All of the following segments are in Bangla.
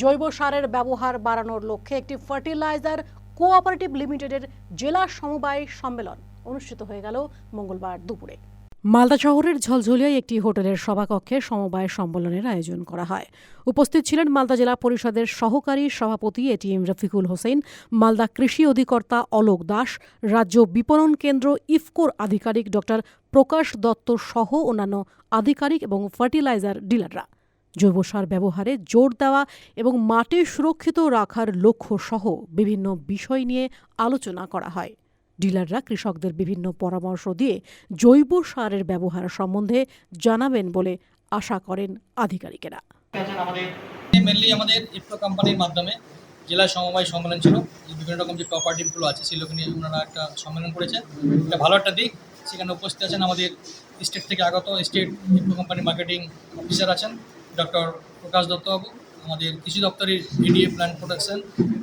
জৈব সারের ব্যবহার বাড়ানোর লক্ষ্যে একটি ফার্টিলাইজার কোঅপারেটিভ লিমিটেডের জেলা সমবায় সম্মেলন অনুষ্ঠিত হয়ে গেল মঙ্গলবার দুপুরে। মালদা শহরের ঝলঝলিয়ায় একটি হোটেলের সভাকক্ষে সমবায় সম্মেলনের আয়োজন করা হয়। উপস্থিত ছিলেন মালদা জেলা পরিষদের সহকারী সভাপতি এটিএম রফিকুল হোসেন, মালদা কৃষি অধিকর্তা অলোক দাস, রাজ্য বিপণন কেন্দ্র ইফকোর আধিকারিক ডক্টর প্রকাশ দত্ত সহ অন্যান্য আধিকারিক এবং ফার্টিলাইজার ডিলাররা। জৈব সার ব্যবহারে জোর দেওয়া এবং মাটি সুরক্ষিত রাখার লক্ষ্য সহ বিভিন্ন বিষয় নিয়ে আলোচনা করা হয়। ডিলাররা কৃষকদের বিভিন্ন পরামর্শ দিয়ে জৈব সারের ব্যবহার সম্বন্ধে জানাবেন বলে আশা করেন আধিকারিকেরা। মেনলি আমাদের কোম্পানির মাধ্যমে জেলা সমবায় সম্মেলন ছিল। বিভিন্ন রকম যে কোঅপারেটিভগুলো আছে, সেগুলোকে নিয়ে ওনারা একটা সম্মেলন করেছেন। এটা ভালো একটা দিক, সেখানে উপস্থিত আছেন আমাদের স্টেট থেকে আগত স্টেট ইফকো কোম্পানির মার্কেটিং অফিসার আছেন। ডক্টর প্রকাশ দত্তবাবু, আমাদের কৃষি দপ্তরের এডিএ প্ল্যান্ট প্রোটেকশন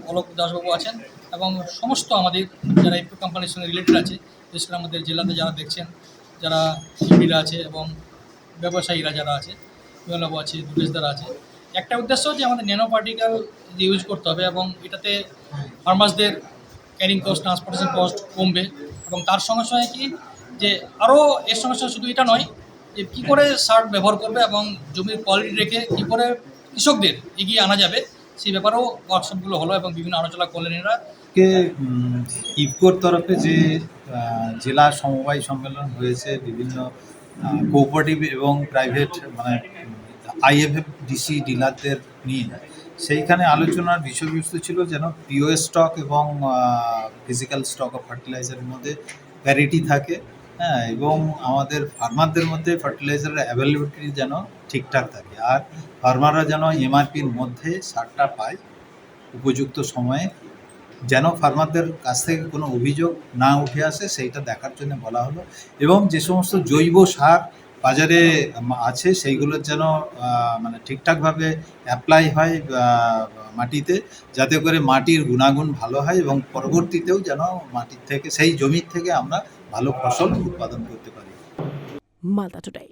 অলোক দাসবাবু আছেন এবং সমস্ত আমাদের যারা ইফকো কোম্পানির সঙ্গে রিলেটেড আছে, বিশেষ করে আমাদের জেলাতে যারা দেখছেন, যারা শিল্পীরা আছে এবং ব্যবসায়ীরা যারা আছে, বিমলবাবু আছে দুলেশদারা আছে, একটা উদ্দেশ্য যে আমাদের ন্যানো পার্টিকেল যে ইউজ করতে হবে এবং এটাতে ফার্মার্সদের ক্যারিং কস্ট ট্রান্সপোর্টেশন কস্ট কমবে এবং তার সঙ্গে সঙ্গে কি যে আরও এর সঙ্গে সঙ্গে শুধু এটা নয় যে কী করে সার ব্যবহার করবে এবং জমির কোয়ালিটি রেখে কী করে কৃষকদের এগিয়ে আনা যাবে, সেই ব্যাপারেও ওয়ার্কশপগুলো হলো এবং বিভিন্ন আলোচনা করলেন এরা। কে ইফকোর তরফে যে জেলা সমবায় সম্মেলন হয়েছে, বিভিন্ন কোঅপারেটিভ এবং প্রাইভেট মানে আইএফএফ ডিসি ডিলারদের নিয়ে, সেইখানে আলোচনার বিষয়বস্তু ছিল যেন পিওএস স্টক এবং ফিজিক্যাল স্টক অফ ফার্টিলাইজারের মধ্যে প্যারিটি থাকে। হ্যাঁ এবং আমাদের ফার্মারদের মধ্যে ফার্টিলাইজারের অ্যাভেলেবিলিটি যেন ঠিকঠাক থাকে। আর ফার্মাররা যেন এমআরপির মধ্যে সারটা পায় উপযুক্ত সময়ে, যেন ফার্মারদের কাছ থেকে কোনো অভিযোগ না উঠে আসে, সেইটা দেখার জন্য বলা হলো। এবং যে সমস্ত জৈব সার বাজারে আছে, সেইগুলোর যেন মানে ঠিকঠাকভাবে অ্যাপ্লাই হয় মাটিতে, যাতে করে মাটির গুণাগুণ ভালো হয় এবং পরবর্তীতেও যেন মাটির থেকে, সেই জমির থেকে আমরা ভালো ফসল উৎপাদন করতে পারি। মালদা টুডে